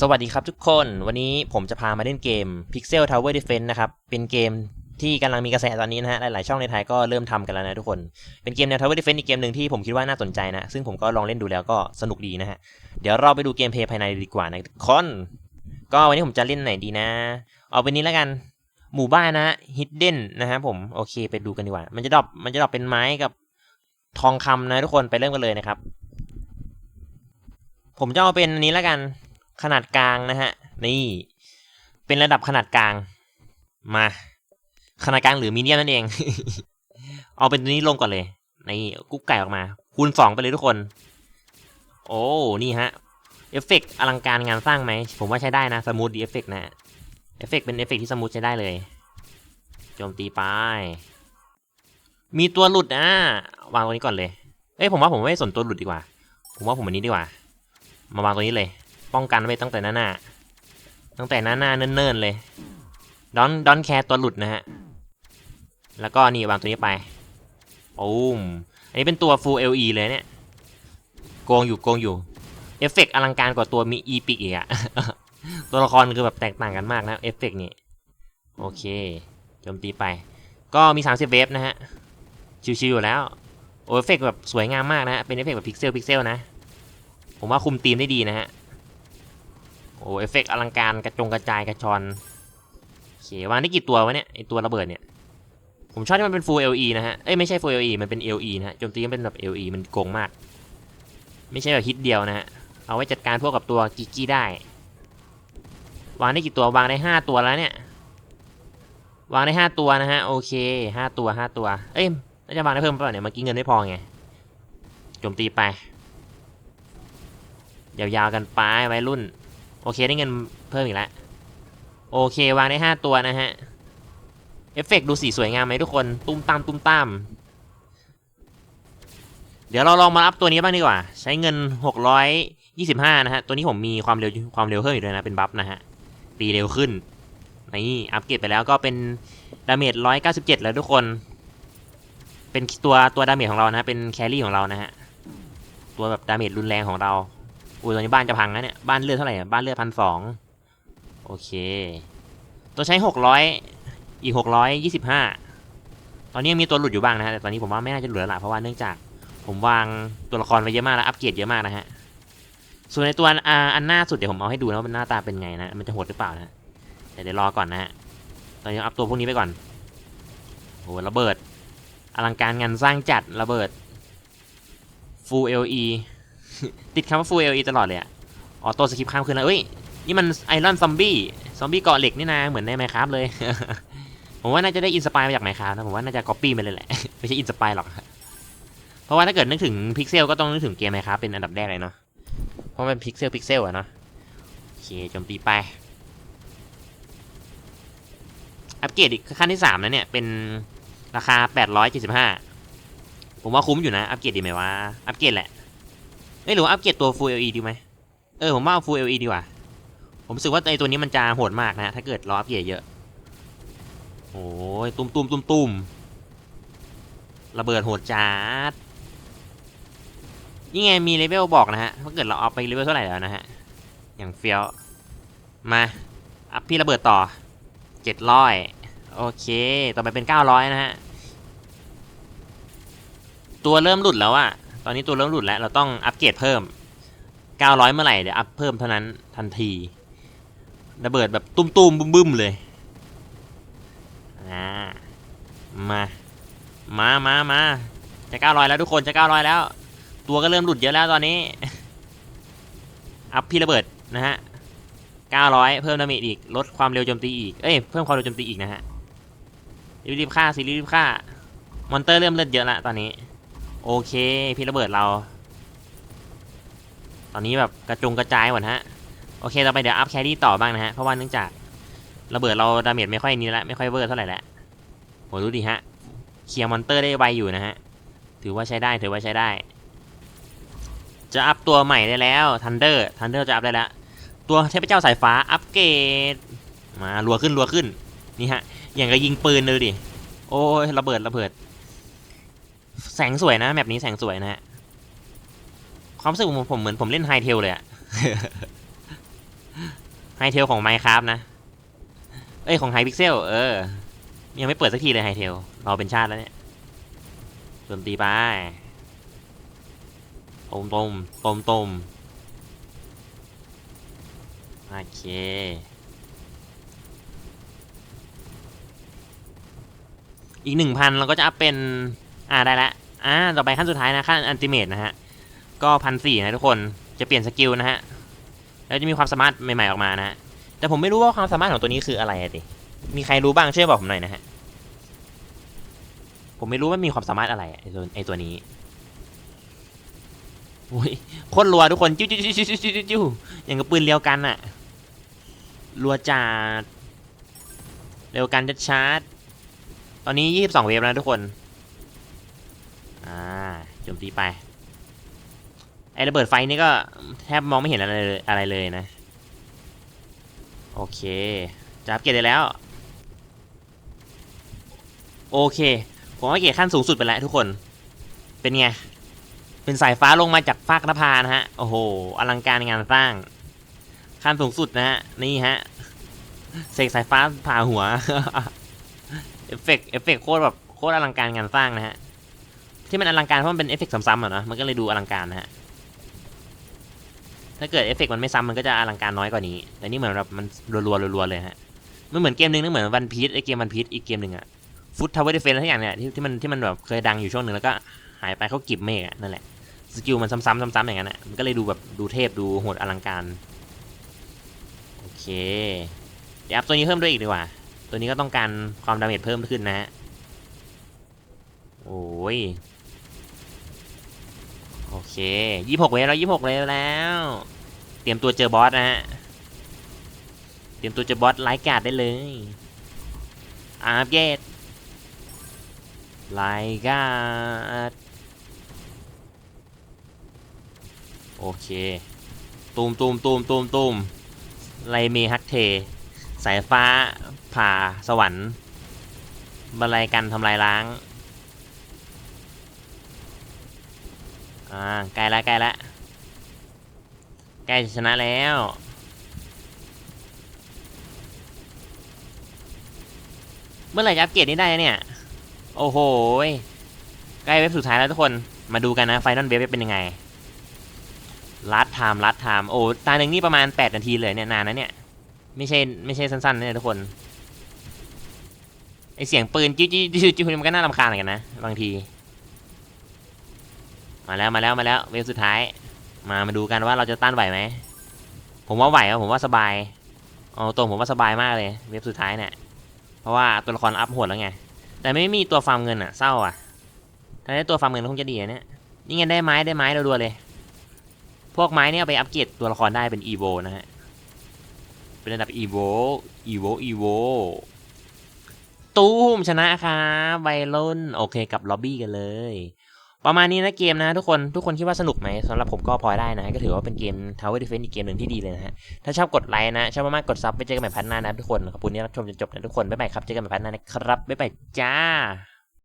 สวัสดีครับทุกคน วันนี้ผมจะพามาเล่นเกม Pixel Tower Defense นะครับ เป็นเกมที่กำลังมีกระแสตอนนี้นะฮะ หลาย ๆ ช่องในไทยก็เริ่มทำกันแล้วนะทุกคน เป็นเกมแนว Tower Defense อีกเกมหนึ่งที่ผมคิดว่าน่าสนใจนะ ซึ่งผมก็ลองเล่นดูแล้วก็สนุกดีนะฮะ เดี๋ยวเราไปดูเกมเพลย์ภายในดีกว่านะทุกคนก็วันนี้ผมจะเล่นไหนดีนะ เอาเป็นนี้แล้วกัน หมู่บ้านนะ Hidden นะฮะผม โอเค ไปดูกันดีกว่า มันจะดรอป มันจะดรอปเป็นไม้กับทองคำนะทุกคน ไปเริ่มกันเลยนะครับ ผมจะเอาเป็นนี้แล้วกัน ขนาดกลางนะฮะ นี่ เป็นระดับขนาดกลาง มา ขนาดกลางหรือมีเดียมนั่นเอง เอาเป็นตัวนี้ลงก่อนเลย นี่กุ๊กไก่ออกมา คูณสองไปเลยทุกคน โอ้ นี่ฮะ เอฟเฟกต์อลังการงานสร้างไหม ผมว่าใช้ได้นะ สมูทดีเอฟเฟกต์นะเอฟเฟกต์เป็นเอฟเฟกต์ที่สมูทใช้ได้เลย โจมตีไป มีตัวหลุดนะวางตรงนี้ก่อนเลย เอ้ยผมว่าผมไม่สนตัวหลุดดีกว่า ผมว่าผมอันนี้ดีกว่า มาวางตรงนี้เลย ป้องกันไว้ตั้งแต่หน้าหน้าตั้งแต่หน้าหน้าเนิ่นๆเลยดอนดอนแคร์ตัวหลุดนะฮะ แล้วก็นี่วางตัวนี้ไปโอ้มอันนี้เป็นตัว Full LE เลยเนี่ย โกงอยู่โกงอยู่ เอฟเฟกต์อลังการกว่าตัวมีอีพิกอีกอะตัวละครคือแบบแตกต่างกันมากนะเอฟเฟกต์นี่ โอเคโจมตีไป ก็มี 30 เวฟนะฮะ ชิวๆอยู่แล้วโอเอฟเฟกต์แบบสวยงามมากนะฮะ เป็นเอฟเฟกต์แบบพิกเซลพิกเซลนะ ผมว่าคุมธีมได้ดีนะฮะ โอ้เอฟเฟกต์อลังการกระจงกระจายกระชอนโอเควางได้กี่ตัววะเนี่ยไอตัวระเบิดเนี่ย ผมชอบที่มันเป็น full LE นะฮะ เอ้ยไม่ใช่ full LE มันเป็น LE นะฮะโจมตีมันเป็นแบบ LE มันโกงมาก ไม่ใช่แบบฮิตเดียวนะฮะ เอาไว้จัดการพวกกับตัวกิกกี้ได้ วางได้กี่ตัววางได้ห้าตัวแล้วเนี่ย วางได้ห้าตัวนะฮะโอเคห้าตัวห้าตัว เอ้ยน่าจะวางได้เพิ่มเปล่าเนี่ยเมื่อกี้เงินไม่พอไงโจมตีไปยาวๆกันไปไว้รุ่น โอเคได้เงินเพิ่มอีกแล้วโอเควางได้ 5 ตัวนะฮะ เอฟเฟกดูสีสวยงามไหมทุกคน ตุ้มตามตุ้มตามเดี๋ยวเราลองมาอัพตัวนี้บ้างดีกว่า ใช้เงิน 625 นะฮะ ตัวนี้ผมมีความเร็วความเร็วเพิ่มอีกด้วยนะ เป็นบัฟนะฮะ ตีเร็วขึ้น นี่อัพเกรดไปแล้วก็เป็นดาเมจ 197 แล้วทุกคน เป็นตัวตัวดาเมจของเรานะ เป็นแครี่ของเรานะฮะ ตัวแบบดาเมจรุนแรงของเรา อุ้ยตอนนี้บ้านจะพังแล้วเนี่ย บ้านเลือดเท่าไหร่อะบ้านเลือดพันสองโอเค ตัวใช้หกร้อยอีกหกร้อยยี่สิบห้าตอนนี้ยังมีตัวหลุดอยู่บ้างนะฮะแต่ตอนนี้ผมว่าไม่น่าจะเหลุดแล้วล่ะเพราะว่าเนื่องจากผมวางตัวละครไว้เยอะมากแล้วอัปเกรดเยอะมากนะฮะส่วนในตัวอ,อันหน้าสุดเดี๋ยวผมเอาให้ดูนะว่ามันหน้าตาเป็นไงนะมันจะโหดหรือเปล่านะแต่เดี๋ยวรอก่อนนะฮะตอนนี้อัพตัวพวกนี้ไปก่อนโอ้ระเบิด อลังการงานสร้างจัดระเบิด Full LE ติดคำว่า Full LE ตลอดเลยอะอ๋อโต้สคริปข้ามคืนแล้วเอ้ย นี่มันไอรอนซอมบี้ซอมบี้เกาะเหล็กนี่นะ เหมือนในไมครับเลย ผมว่าน่าจะได้อินสปายมาจากไมครับนะ ผมว่าน่าจะก๊อปปี้มาเลยแหละ ไม่ใช่อินสปายหรอก เพราะว่าถ้าเกิดนึกถึงพิกเซลก็ต้องนึกถึงเกมไมครับเป็นอันดับแรกเลยเนาะ เพราะมันพิกเซลพิกเซลอะเนาะ โอเคโจมตีไป อัปเกรดอีกขั้นที่สามนะเนี่ย เป็นราคา 875 ผมว่าคุ้มอยู่นะ อัปเกรดดีไหมวะ อัปเกรดแหละ เอ้ยหรือว่าอัปเกรดตัว Full LED ดีไหมเออผมว่าเอา Full LED ดีกว่า ผมรู้สึกว่าไอตัวนี้มันจะโหดมากนะ ถ้าเกิดล้ออัปเกรดเยอะ โอ้ยตุ้มตุ้มตุ้มตุ้มระเบิดโหดจัดนี่ไงมีเลเวลบอกนะฮะถ้าเกิดเราเอาไปเลเวลเท่าไหร่แล้วนะฮะ อย่างเฟี้ยว มาอัพพี่ระเบิดต่อเจ็ดร้อยโอเค ต่อไปเป็นเก้าร้อยนะฮะ ตัวเริ่มหลุดแล้วอะ ตอนนี้ตัวเริ่มหลุดแล้ว เราต้องอัปเกรดเพิ่ม 900 เมื่อไหร่เดี๋ยวอัพเพิ่มเท่านั้นทันทีระเบิดแบบตุ้มๆบึ้มๆเลยอ่ามา มามามาจะ900 แล้วทุกคนจะ900 แล้ว ตัวก็เริ่มหลุดเยอะแล้วตอนนี้ อัพพี่ระเบิดนะฮะ 900 เพิ่มดาเมจอีก ลดความเร็วโจมตีอีก เอ้ย เพิ่มความเร็วโจมตีอีกนะฮะ รีบๆฆ่าสิรีบๆฆ่ามอนเตอร์เริ่มเลือดเยอะละตอนนี้ โอเค พี่ระเบิดเรา ตอนนี้แบบกระจุงกระจายหมดฮะ โอเคเราไปเดี๋ยวอัพแครี่ต่อบ้างนะฮะ เพราะว่าเนื่องจากระเบิดเราดาเมจไม่ค่อยนี้ละไม่ค่อยเวอร์เท่าไหร่ล้วโหดูดิฮะ เคลียร์มอนเตอร์ได้ไวอยู่นะฮะ ถือว่าใช้ได้ถือว่าใช้ได้ จะอัพตัวใหม่ได้แล้วทันเดอร์ทันเดอร์จะอัพได้แล้ว ตัวเทพเจ้าสายฟ้าอัปเกรดมารัวขึ้นรัวขึ้นนี่ฮะอย่างกับยิงปืนเลยดิโอ้ยระเบิดระเบิด แสงสวยนะแบบนี้แสงสวยนะฮะความรู้สึกผมผมเหมือนผมเล่นไฮเทลเลยอะไฮเทลของไมค์ครับนะ เอ้ยของไฮพิกเซลเออ ยังไม่เปิดสักทีเลยไฮเทลรอเป็นชาติแล้วเนี่ยโจมตีไปต้มต้มต้มต้มโอเคอีกหนึ่งพันเราก็จะอัพเป็น อ่าได้ละอ่าต่อไปขั้นสุดท้ายนะขั้นอันติเมตนะฮะก็พันสี่นะทุกคนจะเปลี่ยนสกิลนะฮะแล้วจะมีความสามารถใหม่ๆออกมานะฮะแต่ผมไม่รู้ว่าความสามารถของตัวนี้คืออะไรอะดิมีใครรู้บ้างช่วยบอกผมหน่อยนะฮะผมไม่รู้ว่ามีความสามารถอะไรไอตัวไอตัวนี้โอ้ยโคตรรัวทุกคนจิ้วจิ้วจิ้วจิ้วจิ้วจิ้วอย่างกับปืนเรียวกันอะรัวจัดเร็วกันจัดชาร์จ ตอนนี้ยี่สิบสองเวฟแล้วทุกคน อ่าโจมตีไป ไอระเบิดไฟนี่ก็แทบมองไม่เห็นอะไรเลยอะไรเลยนะ โอเคจะอัปเกรดได้แล้ว โอเค ผมอัปเกรดขั้นสูงสุดไปแล้วทุกคน เป็นไง เป็นสายฟ้าลงมาจากฟากนภานะฮะ โอ้โห อลังการงานสร้าง ขั้นสูงสุดนะฮะ นี่ฮะ เสกสายฟ้าผ่าหัว เอฟเฟกต์เอฟเฟกต์โคตรแบบโคตรอลังการงานสร้างนะฮะ ที่มันอลังการเพราะมันเป็นเอฟเฟกต์ซ้ำๆอะเนอะมันก็เลยดูอลังการนะฮะถ้าเกิดเอฟเฟกต์มันไม่ซ้ำมันก็จะอลังการน้อยกว่านี้ แต่นี่เหมือนแบบมันรัวๆรัวๆเลยฮะมันเหมือนเกมหนึงนึกเหมือนวันพีชไอเกมวันพีชอีกเกมหนึ่งอะฟุตทาวเวอร์เดฟเฟนอะไรทุกอย่างเนี่ยที่ที่มันที่มันแบบเคยดังอยู่ช่วงหนึ่งแล้วก็หายไปเขากิบเมฆอะนั่นแหละสกิลมันซ้ำๆซ้ำๆอย่างนั้นอะมันก็เลยดูแบบดูเทพดูโหดอลังการโอเคเดี๋ยวอัพตัวนี้เพิ่มด้วยอีกดีกว่า ตัวนี้ก็ต้องการความดาเมจเพิ่มขึ้นนะฮะโอ้ย เคยี่หกเวฟแล้วยี่หกเวฟแล้ว เตรียมตัวเจอบอสนะฮะ เตรียมตัวเจอบอสไลท์การ์ดได้เลยอัปเกรดไลท์การ์ดโอเค ตูมตูมตูมตูมตูมไลเมฮักเท สายฟ้าผ่าสวรรค์บรรลัยกันทำลายล้าง อ่าใกล้ละใกล้ละใกล้จะชนะแล้วเมื่อไหร่จะอัปเกรดนี้ได้เนี่ย โอ้โหใกล้เว็บสุดท้ายแล้วทุกคนมาดูกันนะไฟนอลเว็บเป็นยังไงลัดไทม์ลัดไทม์โอ้ตาหนึ่งนี่ประมาณ 8 นาทีเลยเนี่ยนานนะเนี่ย ไม่ใช่ไม่ใช่สั้นๆนะเนี่ยทุกคนไอเสียงปืนจิ้จิ้วจิ้วจิ้วมันก็น่ารำคาญเหมือนกันนะบางที มาแล้วมาแล้วมาแล้วเวฟสุดท้าย มามาดูกันว่าเราจะต้านไหวไหมผมว่าไหวครับผมว่าสบายเอาตัวผมว่าสบายมากเลยเวฟสุดท้ายเนี่ยเพราะว่าตัวละครอัพโหดแล้วไงแต่ไม่มีตัวฟาร์มเงินอะเศร้าอะถ้าได้ตัวฟาร์มเงินคงจะดีอะเนี่ยนี่ไงได้ไม้ได้ไม้เราดูเลย พวกไม้เนี่ยไปอัปเกรดตัวละครได้เป็นอีโวนะฮะเป็นระดับอีโวอีโวอีโวตูมชนะครับไวรุ่นโอเคกับล็อบบี้กันเลย ประมาณนี้นะเกมนะทุกคนทุกคนคิดว่าสนุกไหมสำหรับผมก็พอได้นะ ก็ถือว่าเป็นเกม Tower Defense อีกเกมหนึ่งที่ดีเลยนะฮะ ถ้าชอบกดไลค์นะ ชอบมากๆกดซับไปเจอกันใหม่พัฒนานะทุกคน ขอบคุณที่รับชมจนจบนะทุกคน บ๊ายบายครับ เจอกันใหม่พัฒนานะครับ บ๊ายบายจ้า